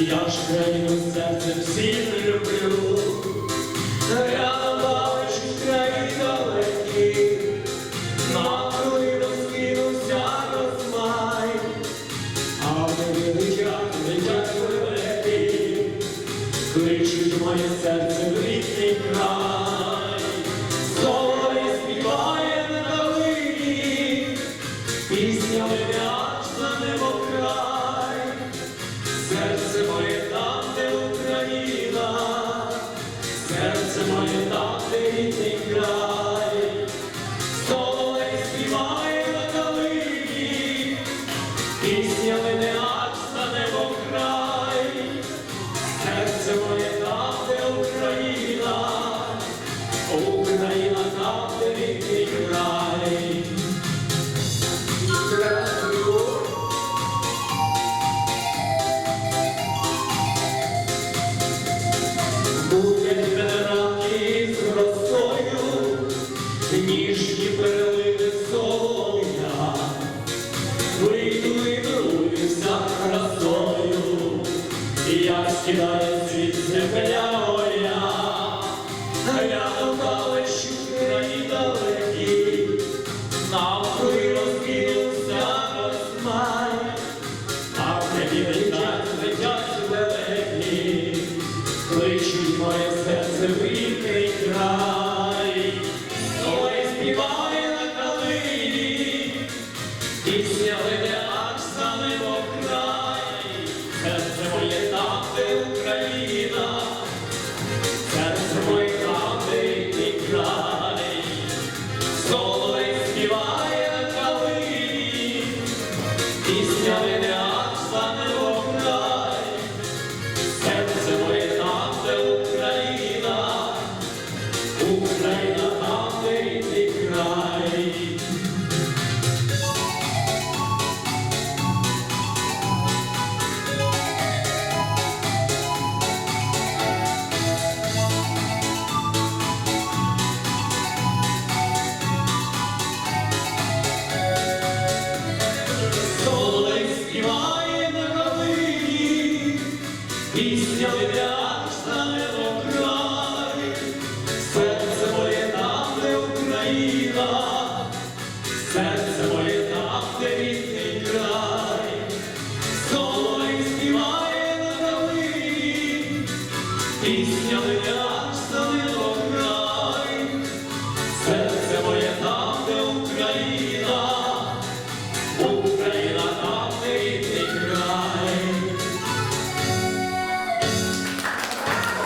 Я ж країну серцем всім люблю, рядом бабочі краї далекі, розкинувся розмай, а вони летять, летять лелеки, кличуть моє серце в рідний край, соловей співає на калині, пісня лине там, де рідний край, ніжні переливи солов'я, вийду і за красою, я скидаю Соловей співає калині, пісня Пісня